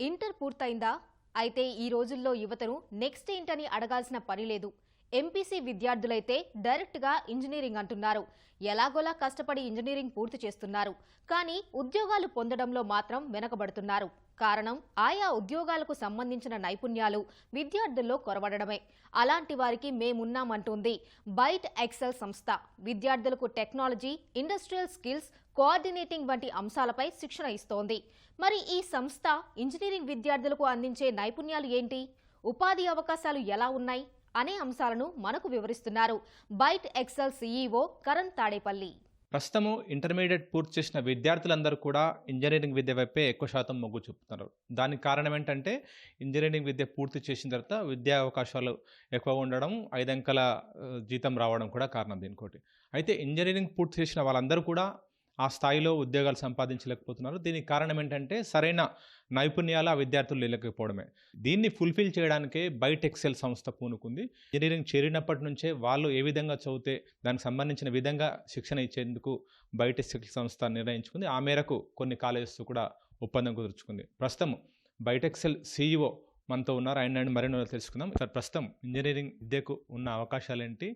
Inter పూర్తయిందా? అయితే ఈ రోజుల్లో యువతను నెక్స్ట్ ఏంటని అడగాల్సిన పని లేదు. ఎంపీసీ విద్యార్థులైతే డైరెక్ట్గా ఇంజనీరింగ్ అంటున్నారు. ఎలాగోలా కష్టపడి ఇంజనీరింగ్ పూర్తి చేస్తున్నారు. కానీ ఉద్యోగాలు పొందడంలో మాత్రం వెనకబడుతున్నారు. కారణం ఆయా ఉద్యోగాలకు సంబంధించిన నైపుణ్యాలు విద్యార్థుల్లో కొరవడమే. అలాంటి వారికి మేమున్నామంటుంది బైట్ ఎక్సెల్ సంస్థ. విద్యార్థులకు టెక్నాలజీ ఇండస్ట్రియల్ స్కిల్స్ కోఆర్డినేటింగ్ వంటి అంశాలపై శిక్షణ ఇస్తోంది. మరి ఈ సంస్థ ఇంజనీరింగ్ విద్యార్థులకు అందించే నైపుణ్యాలు ఏంటి? ఉపాధి అవకాశాలు ఎలా ఉన్నాయి? అనే అంశాలను మనకు వివరిస్తున్నారు byte XL CEO Karan Tadepalli. ప్రస్తుతము ఇంటర్మీడియట్ పూర్తి చేసిన విద్యార్థులందరూ కూడా ఇంజనీరింగ్ విద్య వైపే ఎక్కువ శాతం మొగ్గు చూపుతున్నారు. దానికి కారణం ఏంటంటే ఇంజనీరింగ్ విద్య పూర్తి చేసిన తర్వాత విద్యా అవకాశాలు ఎక్కువ ఉండడం ఐదంకల జీతం రావడం కూడా కారణం దీనికోటి. అయితే ఇంజనీరింగ్ పూర్తి చేసిన వాళ్ళందరూ కూడా ఆ స్థాయిలో ఉద్యోగాలు సంపాదించలేకపోతున్నారు. దీనికి కారణం ఏంటంటే సరైన నైపుణ్యాలు ఆ విద్యార్థులు లేకపోవడమే. దీన్ని ఫుల్ఫిల్ చేయడానికే బైట్ ఎక్సెల్ సంస్థ పూనుకుంది. ఇంజనీరింగ్ చేరినప్పటి నుంచే వాళ్ళు ఏ విధంగా చదివితే దానికి సంబంధించిన విధంగా శిక్షణ ఇచ్చేందుకు బైట్ ఎక్సెల్ సంస్థ నిర్ణయించుకుంది. ఆ మేరకు కొన్ని కాలేజెస్ కూడా ఒప్పందం కుదుర్చుకుంది. ప్రస్తుతం బైటెక్సెల్ సీఈఓ మనతో ఉన్నారు. ఆయన నుండి మరిన్ని తెలుసుకుందాం. సార్ ప్రస్తుతం ఇంజనీరింగ్ విద్యకు ఉన్న అవకాశాలు ఏంటి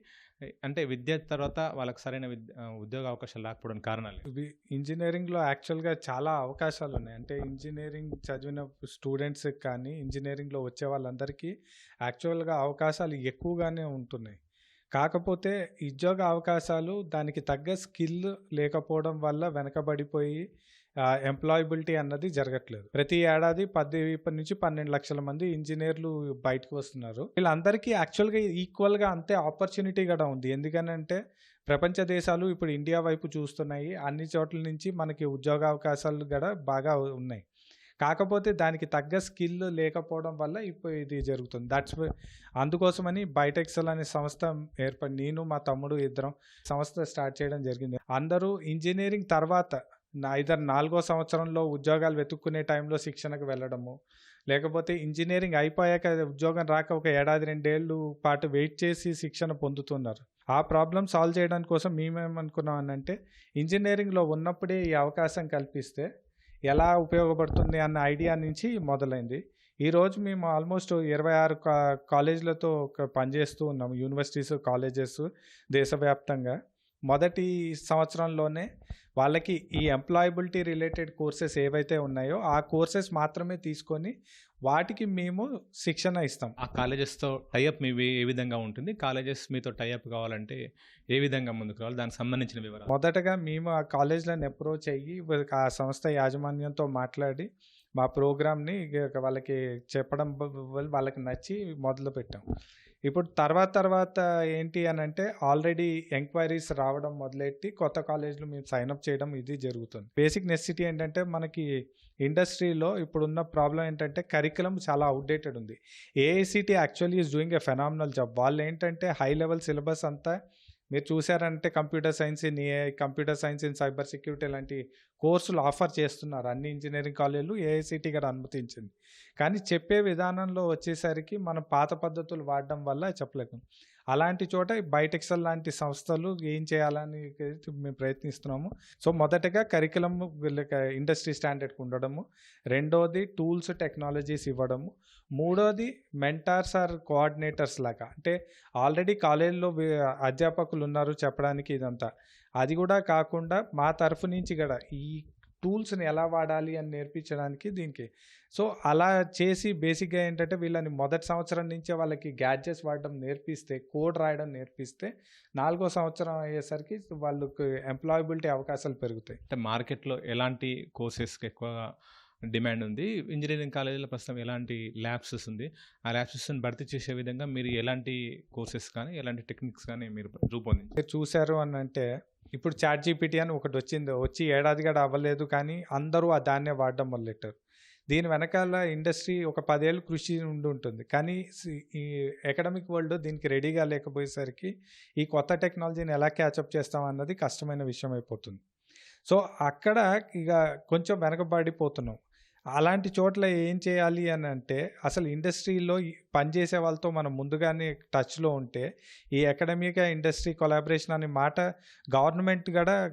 అంటే విద్య తర్వాత వాళ్ళకి సరైన విద్య ఉద్యోగ అవకాశాలు లేకపోవడానికి కారణాలు ఇవి ఇంజనీరింగ్లో యాక్చువల్గా చాలా అవకాశాలు ఉన్నాయి అంటే ఇంజనీరింగ్ చదివిన స్టూడెంట్స్ కానీ ఇంజనీరింగ్లో వచ్చే వాళ్ళందరికీ యాక్చువల్గా అవకాశాలు ఎక్కువగానే ఉంటున్నాయి. కాకపోతే ఉద్యోగ అవకాశాలు దానికి తగ్గ స్కిల్ లేకపోవడం వల్ల వెనకబడిపోయి ఎంప్లాయబిలిటీ అన్నది జరగట్లేదు. ప్రతి ఏడాది పది నుంచి పన్నెండు లక్షల మంది ఇంజనీర్లు బయటకు వస్తున్నారు. వీళ్ళందరికీ యాక్చువల్గా ఈక్వల్గా అంతే ఆపర్చునిటీ కూడా ఉంది. ఎందుకనంటే ప్రపంచ దేశాలు ఇప్పుడు ఇండియా వైపు చూస్తున్నాయి. అన్ని చోట్ల నుంచి మనకి ఉద్యోగ అవకాశాలు కూడా బాగా ఉన్నాయి. కాకపోతే దానికి తగ్గ స్కిల్ లేకపోవడం వల్ల ఇప్పుడు ఇది జరుగుతుంది. దట్స్ అందుకోసమని బైటెక్సెల్ అనే సంస్థ ఏర్పడి నేను మా తమ్ముడు ఇద్దరం సంస్థ స్టార్ట్ చేయడం జరిగింది. అందరూ ఇంజనీరింగ్ తర్వాత ఇద్దరు నాలుగో సంవత్సరంలో ఉద్యోగాలు వెతుక్కునే టైంలో శిక్షణకు వెళ్ళడము. లేకపోతే ఇంజనీరింగ్ అయిపోయాక ఉద్యోగం రాక ఒక ఏడాది రెండేళ్ళు పాటు వెయిట్ చేసి శిక్షణ పొందుతున్నారు. ఆ ప్రాబ్లం సాల్వ్ చేయడానికి కోసం మేమేమనుకున్నాం అంటే ఇంజనీరింగ్లో ఉన్నప్పుడే ఈ అవకాశం కల్పిస్తే ఎలా ఉపయోగపడుతుంది అన్న ఐడియా నుంచి మొదలైంది. ఈరోజు మేము ఆల్మోస్ట్ ఇరవై ఆరు కా కాలేజీలతో ఒక పనిచేస్తూ ఉన్నాము. యూనివర్సిటీస్ కాలేజెస్ దేశవ్యాప్తంగా. మొదటి సంవత్సరంలోనే వాళ్ళకి ఈ ఎంప్లాయబిలిటీ రిలేటెడ్ కోర్సెస్ ఏవైతే ఉన్నాయో ఆ కోర్సెస్ మాత్రమే తీసుకొని వాటికి మేము శిక్షణ ఇస్తాం. ఆ కాలేజెస్తో టైఅప్ మీ ఏ విధంగా ఉంటుంది? కాలేజెస్ మీతో టైఅప్ కావాలంటే ఏ విధంగా ముందుకు రావాలి? దానికి సంబంధించిన వివరాలు. మొదటగా మేము ఆ కాలేజ్లను అప్రోచ్ అయ్యి ఆ సంస్థ యాజమాన్యంతో మాట్లాడి మా ప్రోగ్రామ్ని వాళ్ళకి చెప్పడం వల్ల వాళ్ళకి నచ్చి మొదలు పెట్టాం ఇప్పుడు తర్వాత తర్వాత ఏంటి అని అంటే ఆల్రెడీ ఎంక్వైరీస్ రావడం మొదలెట్టి కొత్త కాలేజీలు మేము సైన్అప్ చేయడం ఇది జరుగుతుంది. బేసిక్ నెసిటీ ఏంటంటే మనకి ఇండస్ట్రీలో ఇప్పుడున్న ప్రాబ్లం ఏంటంటే కరికులం చాలా అవుట్డేటెడ్ ఉంది. AICTE actually is doing a phenomenal job వాళ్ళు ఏంటంటే హై లెవెల్ సిలబస్ అంతా మీరు చూసారంటే computer science in AI computer science in cyber security లాంటి కోర్సులు ఆఫర్ చేస్తున్నారు. అన్ని ఇంజనీరింగ్ కాలేజీలు ఏఐసిటి కూడా అనుమతించింది. కానీ చెప్పే విధానంలో వచ్చేసరికి మనం పాత పద్ధతులు వాడడం వల్ల చెప్పలేము. అలాంటి చోట బైటెక్సల్ లాంటి సంస్థలు ఏం చేయాలని మేము ప్రయత్నిస్తున్నాము. సో మొదటగా కరికులం ఇండస్ట్రీ స్టాండర్డ్కి ఉండడము. రెండోది టూల్స్ టెక్నాలజీస్ ఇవ్వడము. మూడోది మెంటార్స్ ఆర్ కోఆర్డినేటర్స్ లాగా. అంటే ఆల్రెడీ కాలేజీలో అధ్యాపకులు ఉన్నారు చెప్పడానికి ఇదంతా. అది కూడా కాకుండా మా తరఫు నుంచి కూడా ఈ టూల్స్ని ఎలా వాడాలి అని నేర్పించడానికి దీనికి. సో అలా చేసి బేసిక్గా ఏంటంటే వీళ్ళని మొదటి సంవత్సరం నుంచే వాళ్ళకి గ్యాడ్జెట్స్ వాడడం నేర్పిస్తే కోడ్ రాయడం నేర్పిస్తే నాలుగో సంవత్సరం అయ్యేసరికి వాళ్ళకి ఎంప్లాయబిలిటీ అవకాశాలు పెరుగుతాయి. అంటే మార్కెట్లో ఎలాంటి కోర్సెస్కి ఎక్కువగా డిమాండ్ ఉంది. ఇంజనీరింగ్ కాలేజీలో ప్రస్తుతం ఎలాంటి ల్యాబ్సెస్ ఉంది? ఆ ల్యాబ్సెస్ని భర్తీ చేసే విధంగా మీరు ఎలాంటి కోర్సెస్ కానీ ఎలాంటి టెక్నిక్స్ కానీ మీరు రూపొందించారు? మీరు చూశారు అని అంటే ఇప్పుడు చాట్ జీపీటీ అని ఒకటి వచ్చింది. వచ్చి ఏడాది కూడా అవ్వలేదు కానీ అందరూ ఆ దాన్నే వాడడం మొదలెట్టారు. దీని వెనకాల ఇండస్ట్రీ ఒక పదేళ్ళు కృషి ఉండి ఉంటుంది. కానీ సి- ఈ అకాడమిక్ వరల్డ్ దీనికి రెడీగా లేకపోయేసరికి ఈ కొత్త టెక్నాలజీని ఎలా క్యాచప్ చేస్తాం అన్నది కష్టమైన విషయం అయిపోతుంది సో అక్కడ ఇక కొంచెం వెనకబడిపోతున్నాం. అలాంటి చోట్ల ఏం చేయాలి అని అంటే అసలు ఇండస్ట్రీలో పనిచేసే వాళ్ళతో మనం ముందుగానే టచ్లో ఉంటే ఈ అకాడమిక్ ఇండస్ట్రీ కొలాబరేషన్ అనే మాట గవర్నమెంట్ కూడా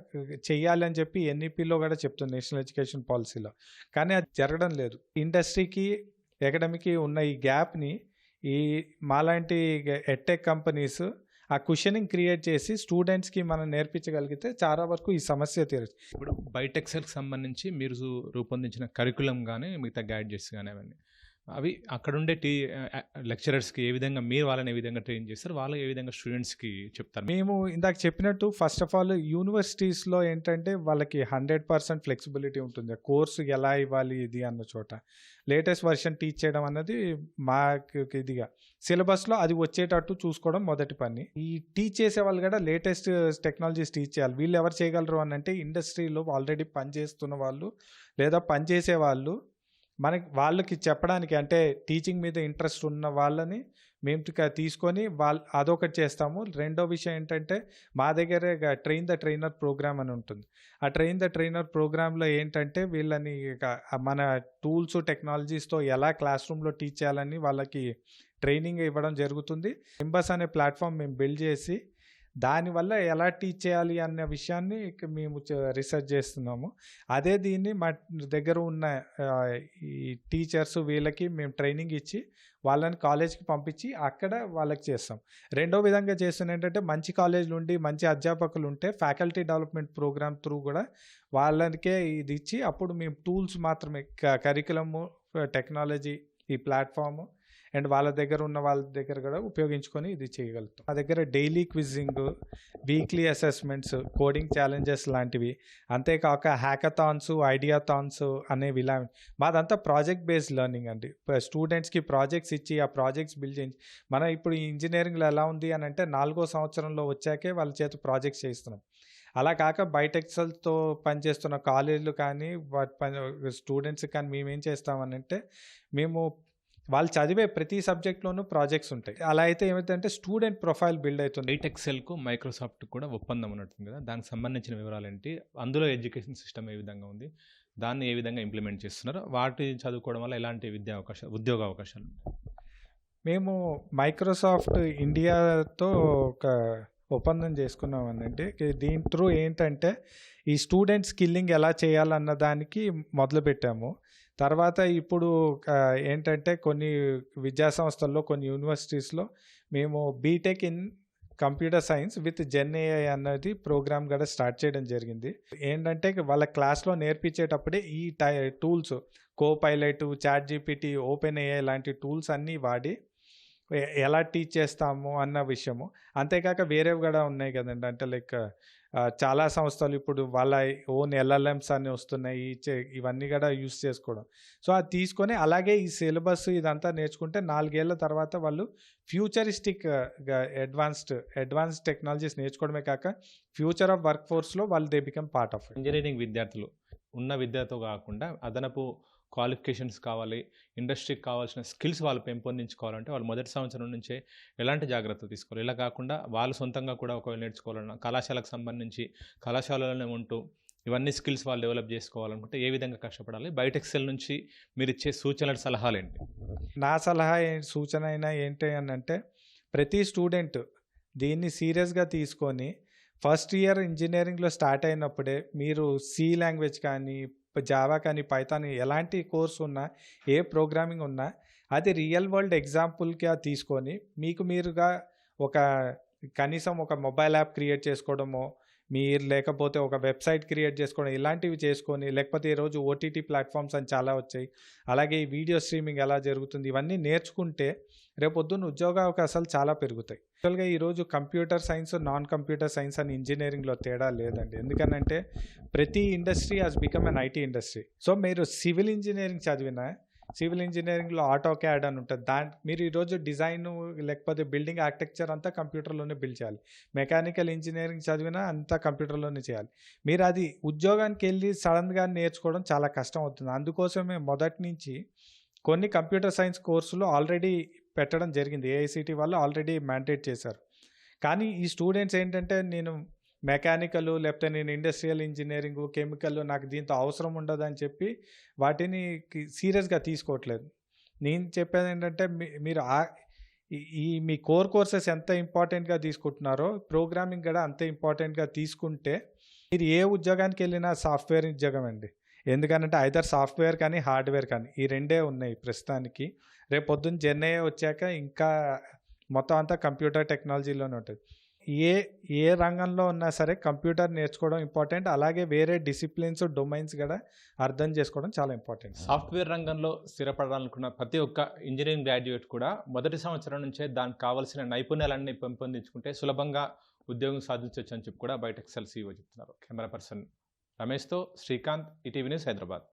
చెయ్యాలి అని చెప్పి ఎన్ఈపిలో కూడా చెప్తుంది నేషనల్ ఎడ్యుకేషన్ పాలసీలో. కానీ అది జరగడం లేదు. ఇండస్ట్రీకి అకాడమీకి ఉన్న ఈ గ్యాప్ని ఈ మాలాంటి ఎట్టెక్ కంపెనీస్ ఆ క్వశ్చనింగ్ క్రియేట్ చేసి స్టూడెంట్స్కి మనం నేర్పించగలిగితే చాలా వరకు ఈ సమస్య తీరచ్చు. ఇప్పుడు బైటెక్సెల్కి సంబంధించి మీరు రూపొందించిన కరికులం కానీ మిగతా గైడ్జెస్ కానీ అవన్నీ అవి అక్కడుండే టీ లెక్చరర్స్కి ఏ విధంగా మీరు వాళ్ళని ఏ విధంగా ట్రైన్ చేస్తారు వాళ్ళు ఏ విధంగా స్టూడెంట్స్కి చెప్తారు? మేము ఇందాక చెప్పినట్టు ఫస్ట్ ఆఫ్ ఆల్ యూనివర్సిటీస్లో ఏంటంటే వాళ్ళకి హండ్రెడ్ పర్సెంట్ ఫ్లెక్సిబిలిటీ ఉంటుంది. కోర్సు ఎలా ఇవ్వాలి ఇది అన్న చోట. లేటెస్ట్ వర్షన్ టీచ్ చేయడం అన్నది మాకు ఇదిగా. సిలబస్లో అది వచ్చేటట్టు చూసుకోవడం మొదటి పని. ఈ టీచ్ చేసే వాళ్ళు కూడా లేటెస్ట్ టెక్నాలజీస్ టీచ్ చేయాలి. వీళ్ళు ఎవరు చేయగలరు అని అంటే ఇండస్ట్రీలో ఆల్రెడీ పనిచేస్తున్న వాళ్ళు లేదా పనిచేసే వాళ్ళు మనకి వాళ్ళకి చెప్పడానికి అంటే టీచింగ్ మీద ఇంట్రెస్ట్ ఉన్న వాళ్ళని మేము తీసుకొని వాళ్ళ అదొకటి చేస్తాము. రెండో విషయం ఏంటంటే మా దగ్గరే ట్రైన్ ద ట్రైనర్ ప్రోగ్రామ్ అని ఉంటుంది. ఆ ట్రైన్ ద ట్రైనర్ ప్రోగ్రాంలో ఏంటంటే వీళ్ళని మన టూల్స్ టెక్నాలజీస్తో ఎలా క్లాస్ రూమ్లో టీచ్ చేయాలని వాళ్ళకి ట్రైనింగ్ ఇవ్వడం జరుగుతుంది. ఎంబస్ అనే ప్లాట్ఫామ్ మేము బిల్డ్ చేసి దానివల్ల ఎలా టీచ్ చేయాలి అన్న విషయాన్ని మేము రీసెర్చ్ చేస్తున్నాము. అదే దీన్ని మా దగ్గర ఉన్న ఈ టీచర్స్ వీళ్ళకి మేము ట్రైనింగ్ ఇచ్చి వాళ్ళని కాలేజ్కి పంపించి అక్కడ వాళ్ళకి చేస్తాం. రెండో విధంగా చేస్తున్న ఏంటంటే మంచి కాలేజీలు ఉండి మంచి అధ్యాపకులు ఉంటే ఫ్యాకల్టీ డెవలప్మెంట్ ప్రోగ్రామ్ త్రూ కూడా వాళ్ళకే ఇది ఇచ్చి అప్పుడు మేము టూల్స్ మాత్రమే కరికులము టెక్నాలజీ ఈ ప్లాట్ఫామ్ అండ్ వాళ్ళ దగ్గర ఉన్న వాళ్ళ దగ్గర కూడా ఉపయోగించుకొని ఇది చేయగలుగుతాం. మా దగ్గర daily quizzing weekly assessments coding challenges లాంటివి అంతేకాక హ్యాకథాన్స్ ఐడియాథాన్స్ అనేవి ఇలా మాదంతా ప్రాజెక్ట్ బేస్డ్ లెర్నింగ్ అండి. స్టూడెంట్స్కి ప్రాజెక్ట్స్ ఇచ్చి ఆ ప్రాజెక్ట్స్ బిల్డ్ చేయించి మనం ఇప్పుడు ఇంజనీరింగ్లో ఎలా ఉంది అని అంటే నాలుగో సంవత్సరంలో వచ్చాకే వాళ్ళ చేత ప్రాజెక్ట్స్ చేయిస్తున్నాం. అలా కాక బయటెక్సల్తో పనిచేస్తున్న కాలేజీలు కానీ స్టూడెంట్స్ కానీ మేము ఏం చేస్తామని అంటే మేము వాళ్ళు చదివే ప్రతి సబ్జెక్ట్లోనూ ప్రాజెక్ట్స్ ఉంటాయి. అలా అయితే ఏమైందంటే స్టూడెంట్ ప్రొఫైల్ బిల్డ్ అవుతుంది. ఎక్సెల్కు మైక్రోసాఫ్ట్ కూడా ఒప్పందం ఉన్నట్టుంది కదా. దానికి సంబంధించిన వివరాలు ఏంటి? అందులో ఎడ్యుకేషన్ సిస్టమ్ ఏ విధంగా ఉంది? దాన్ని ఏ విధంగా ఇంప్లిమెంట్ చేస్తున్నారు? వాటి చదువుకోవడం వల్ల ఎలాంటి విద్యా అవకాశాలు ఉద్యోగ అవకాశాలు మేము మైక్రోసాఫ్ట్ ఇండియాతో ఒక ఒప్పందం చేసుకున్నాం అనండి దీని త్రూ ఏంటంటే ఈ స్టూడెంట్ స్కిల్లింగ్ ఎలా చేయాలన్న దానికి మొదలుపెట్టాము. తర్వాత ఇప్పుడు ఏంటంటే కొన్ని విద్యా సంస్థల్లో కొన్ని యూనివర్సిటీస్లో మేము B Tech in computer science with Gen AI అన్నది ప్రోగ్రామ్ కూడా స్టార్ట్ చేయడం జరిగింది. ఏంటంటే వాళ్ళ క్లాస్లో నేర్పించేటప్పుడే ఈ టై tools copilot chat GPT open AI లాంటి టూల్స్ అన్నీ వాడి ఎలా టీచ్ చేస్తాము అన్న విషయము. అంతేకాక వేరేవి కూడా ఉన్నాయి కదండి. అంటే లైక్ చాలా సంస్థలు ఇప్పుడు వాళ్ళ ఓన్ ఎల్ఎల్ఎంస్ అని వస్తున్నాయి ఇవన్నీ కూడా యూస్ చేసుకోవడం. సో అది తీసుకొని అలాగే ఈ సిలబస్ ఇదంతా నేర్చుకుంటే నాలుగేళ్ళ తర్వాత వాళ్ళు ఫ్యూచరిస్టిక్ అడ్వాన్స్డ్ అడ్వాన్స్డ్ టెక్నాలజీస్ నేర్చుకోవడమే కాక ఫ్యూచర్ ఆఫ్ వర్క్ ఫోర్స్లో వాళ్ళు they become part of engineering విద్యార్థులు ఉన్న విద్యతో కాకుండా అదనపు క్వాలిఫికేషన్స్ కావాలి ఇండస్ట్రీకి కావాల్సిన స్కిల్స్ వాళ్ళు పెంపొందించుకోవాలంటే వాళ్ళు మొదటి సంవత్సరం నుంచే ఎలాంటి జాగ్రత్తలు తీసుకోవాలి? ఇలా కాకుండా వాళ్ళు సొంతంగా కూడా ఒకవేళ నేర్చుకోవాలన్నా కళాశాలకు సంబంధించి కళాశాలలోనే ఉంటూ ఇవన్నీ స్కిల్స్ వాళ్ళు డెవలప్ చేసుకోవాలనుకుంటే ఏ విధంగా కష్టపడాలి? బయోటెక్సెల్ నుంచి మీరు ఇచ్చే సూచనలు సలహాలు ఏంటి? నా సలహా ఏ- సూచన అయినా ఏంటి అని అంటే ప్రతి స్టూడెంట్ దీన్ని సీరియస్గా తీసుకొని ఫస్ట్ ఇయర్ ఇంజనీరింగ్లో స్టార్ట్ అయినప్పుడే మీరు సి లాంగ్వేజ్ కానీ జావా కానీ పైథాన్ ఎలాంటి కోర్స్ ఉన్నా ఏ ప్రోగ్రామింగ్ ఉన్నా అది రియల్ వరల్డ్ ఎగ్జాంపుల్గా తీసుకొని మీకు మీరుగా ఒక కనీసం ఒక మొబైల్ యాప్ క్రియేట్ చేసుకోవడమో మీరు లేకపోతే ఒక వెబ్సైట్ క్రియేట్ చేసుకోవడం ఇలాంటివి చేసుకొని లేకపోతే ఈరోజు ఓటీటీ ప్లాట్ఫామ్స్ అని చాలా వచ్చాయి. అలాగే ఈ వీడియో స్ట్రీమింగ్ ఎలా జరుగుతుంది ఇవన్నీ నేర్చుకుంటే రేపొద్దున ఉద్యోగ అవకాశాలు చాలా పెరుగుతాయి. యాక్చువల్గా ఈరోజు computer science non computer science అని ఇంజనీరింగ్లో తేడా లేదండి. ఎందుకనంటే ప్రతి industry has become an IT industry. So మీరు సివిల్ ఇంజనీరింగ్ చదివినా సివిల్ ఇంజనీరింగ్లో ఆటో క్యాడ్ అని ఉంటుంది. దాని మీరు ఈరోజు డిజైన్ లేకపోతే బిల్డింగ్ ఆర్కిటెక్చర్ అంతా కంప్యూటర్లోనే బిల్డ్ చేయాలి. మెకానికల్ ఇంజనీరింగ్ చదివినా అంతా కంప్యూటర్లోనే చేయాలి. మీరు అది ఉద్యోగానికి వెళ్ళి సడన్గా నేర్చుకోవడం చాలా కష్టం అవుతుంది అందుకోసమే మొదటి నుంచి కొన్ని కంప్యూటర్ సైన్స్ కోర్సులు ఆల్రెడీ పెట్టడం జరిగింది. ఏఐసిటి వాళ్ళు ఆల్రెడీ మ్యాండేట్ చేశారు. కానీ ఈ స్టూడెంట్స్ ఏంటంటే నేను మెకానికల్ లేకపోతే నేను ఇండస్ట్రియల్ ఇంజనీరింగ్ కెమికల్ నాకు దీంతో అవసరం ఉండదని చెప్పి వాటిని సీరియస్గా తీసుకోవట్లేదు. నేను చెప్పేది ఏంటంటే మీరు ఆ- ఈ- మీ కోర్ కోర్సెస్ ఎంత ఇంపార్టెంట్గా తీసుకుంటున్నారో ప్రోగ్రామింగ్ కూడా అంతే ఇంపార్టెంట్గా తీసుకుంటే మీరు ఏ ఉద్యోగానికి వెళ్ళినా సాఫ్ట్వేర్ ఉద్యోగం అండి. ఎందుకంటే ఐదర్ సాఫ్ట్వేర్ కానీ హార్డ్వేర్ కానీ ఈ రెండే ఉన్నాయి ప్రస్తుతానికి. రేపు పొద్దున్న జెన్ఐ వచ్చాక ఇంకా మొత్తం అంతా కంప్యూటర్ టెక్నాలజీలోనే ఉంటుంది. ఏ ఏ రంగంలో ఉన్నా సరే కంప్యూటర్ నేర్చుకోవడం ఇంపార్టెంట్. అలాగే వేరే డిసిప్లిన్స్ డొమైన్స్ కూడా అర్థం చేసుకోవడం చాలా ఇంపార్టెంట్. సాఫ్ట్వేర్ రంగంలో స్థిరపడాలనుకున్న ప్రతి ఒక్క ఇంజనీరింగ్ గ్రాడ్యుయేట్ కూడా మొదటి సంవత్సరం నుంచే దానికి కావాల్సిన నైపుణ్యాలన్నీ పెంపొందించుకుంటే సులభంగా ఉద్యోగం సాధించవచ్చు అని చెప్పి కూడా బయట ఎక్సెల్ చెప్తున్నారు. కెమెరా పర్సన్ రమేష్తో శ్రీకాంత్ ఈటీవీ న్యూస్ హైదరాబాద్.